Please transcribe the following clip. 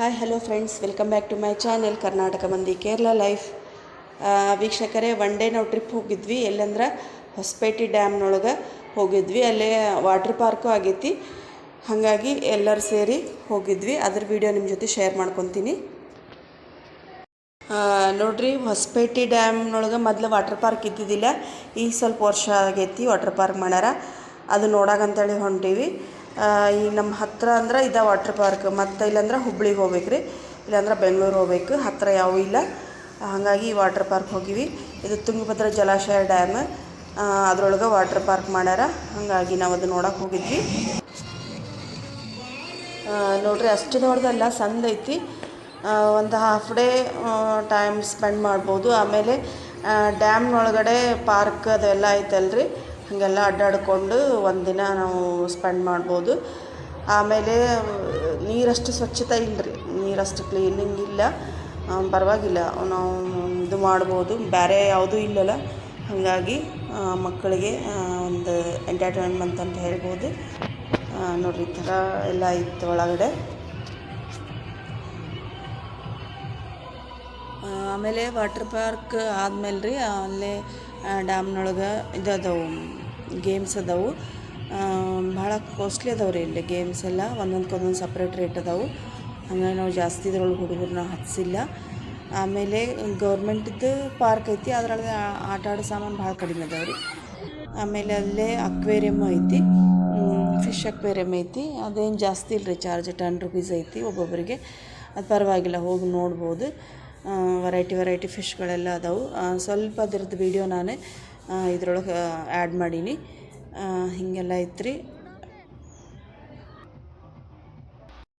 Hi hello friends welcome back to my channel Karnataka ಮಂದಿ Kerala life ವೀಕ್ಷಕರೇ one day ನಾವು trip ಹೋಗಿದ್ವಿ. ಎಲ್ಲಂದ್ರೆ? ಹೊಸಪೇಟೆ ಡ್ಯಾಮ್ನೊಳಗೆ ಹೋಗಿದ್ವಿ. ಅಲ್ಲೇ ವಾಟ್ರ್ ಪಾರ್ಕು ಆಗೈತಿ. ಹಾಗಾಗಿ ಎಲ್ಲರೂ ಸೇರಿ ಹೋಗಿದ್ವಿ. ಅದ್ರ ವಿಡಿಯೋ ನಿಮ್ಮ ಜೊತೆ ಶೇರ್ ಮಾಡ್ಕೊತೀನಿ. ನೋಡ್ರಿ, ಹೊಸಪೇಟೆ ಡ್ಯಾಮ್ನೊಳಗೆ ಮೊದಲು ವಾಟ್ರ್ ಪಾರ್ಕ್ ಇದ್ದಿದ್ದಿಲ್ಲ. ಈಗ ಸ್ವಲ್ಪ ವರ್ಷ ಆಗೈತಿ ವಾಟ್ರ್ ಪಾರ್ಕ್ ಮಾಡ್ಯಾರ ಅದು ನೋಡಾಗಂತೇಳಿ ಹೊಂಟೀವಿ. ಈಗ ನಮ್ಮ ಹತ್ತಿರ ಅಂದ್ರೆ ಇದ ವಾಟ್ರ್ ಪಾರ್ಕ್ ಮತ್ತು ಇಲ್ಲಾಂದ್ರೆ ಹುಬ್ಳಿಗೆ ಹೋಗ್ಬೇಕು ರೀ ಇಲ್ಲಾಂದ್ರೆ ಬೆಂಗಳೂರು ಹೋಗ್ಬೇಕು. ಹತ್ತಿರ ಯಾವೂ ಇಲ್ಲ. ಹಾಗಾಗಿ ಈ ವಾಟ್ರ್ ಪಾರ್ಕ್ ಹೋಗಿವಿ. ಇದು ತುಂಗಭದ್ರಾ ಜಲಾಶಯ ಡ್ಯಾಮ್ ಅದ್ರೊಳಗೆ ವಾಟ್ರ್ ಪಾರ್ಕ್ ಮಾಡ್ಯಾರ. ಹಾಗಾಗಿ ನಾವು ಅದು ನೋಡಕ್ಕೆ ಹೋಗಿದ್ವಿ. ನೋಡ್ರಿ ಅಷ್ಟು ದೊಡ್ಡದಲ್ಲ ಸಣ್ಣ ಐತಿ. ಒಂದು ಹಾಫ್ ಡೇ ಟೈಮ್ ಸ್ಪೆಂಡ್ ಮಾಡ್ಬೋದು. ಆಮೇಲೆ ಡ್ಯಾಮ್ನೊಳಗಡೆ ಪಾರ್ಕ್ ಅದೆಲ್ಲ ಐತಲ್ರಿ. ಹಾಗೆಲ್ಲ ಅಡ್ಡಾಡ್ಕೊಂಡು ಒಂದಿನ ನಾವು ಸ್ಪೆಂಡ್ ಮಾಡ್ಬೋದು. ಆಮೇಲೆ, ನೀರಷ್ಟು ಸ್ವಚ್ಛತೆ ಇಲ್ಲ ರೀ ನೀರಷ್ಟು ಕ್ಲೀನಿಂಗ್ ಇಲ್ಲ. ಪರವಾಗಿಲ್ಲ. ನಾವು ಇದು ಮಾಡ್ಬೋದು. ಬೇರೆ ಯಾವುದೂ ಇಲ್ಲಲ್ಲ. ಹಾಗಾಗಿ ಮಕ್ಕಳಿಗೆ ಒಂದು ಎಂಟರ್ಟೈನ್ಮೆಂಟ್ ಅಂತ ಹೇಳ್ಬೋದು. ನೋಡಿರಿ ನೋಡ್ರಿ, ಈ ಥರ ಎಲ್ಲ ಇತ್ತು ಒಳಗಡೆ. ಆಮೇಲೆ ವಾಟ್ರ್ ಪಾರ್ಕ್ ಆದಮೇಲೆ ರೀ ಅಲ್ಲೇ ಡ್ಯಾಮ್ನೊಳಗೆ ಇದು ಅದಾವು. ಗೇಮ್ಸ್ ಅದಾವು ಭಾಳ ಕಾಸ್ಟ್ಲಿ ಅದಾವೆ ರೀ ಇಲ್ಲಿ ಗೇಮ್ಸ್ ಎಲ್ಲ. ಒಂದೊಂದ್ಕೊಂದೊಂದು ಸಪ್ರೇಟ್ ರೇಟ್ ಅದಾವು. ಹಂಗಾಗಿ ನಾವು ಜಾಸ್ತಿ ಇದ್ರೊಳಗೆ ಹುಡುಗರನ್ನ ಹಚ್ಚಿಲ್ಲ ಆಮೇಲೆ ಗೌರ್ಮೆಂಟಿದ್ದು ಪಾರ್ಕ್ ಐತಿ, ಅದರೊಳಗೆ ಆಟ ಆಡೋ ಸಾಮಾನು ಭಾಳ ಕಡಿಮೆ ಅದಾವೆ ರೀ ಆಮೇಲೆ ಅಲ್ಲೇ ಅಕ್ವೇರಿಯಮ್ ಐತಿ ಫಿಶ್ ಅಕ್ವೇರಿಯಮ್ ಐತಿ. ಅದೇನು ಜಾಸ್ತಿ ಇಲ್ಲ ರೀ ಚಾರ್ಜ್ ಟೆನ್ ರುಪೀಸ್ ಐತಿ ಒಬ್ಬೊಬ್ಬರಿಗೆ ಅದು ಪರವಾಗಿಲ್ಲ, ಹೋಗಿ ನೋಡ್ಬೋದು. ವೆರೈಟಿ ವೆರೈಟಿ ಫಿಶ್ಗಳೆಲ್ಲ ಅದಾವು. ಸ್ವಲ್ಪ ಅದ್ರದ್ದು ವೀಡಿಯೋ ನಾನೇ ಇದ್ರೊಳಗೆ ಆ್ಯಡ್ ಮಾಡೀನಿ. ಹೀಗೆಲ್ಲ ಐತ್ರಿ.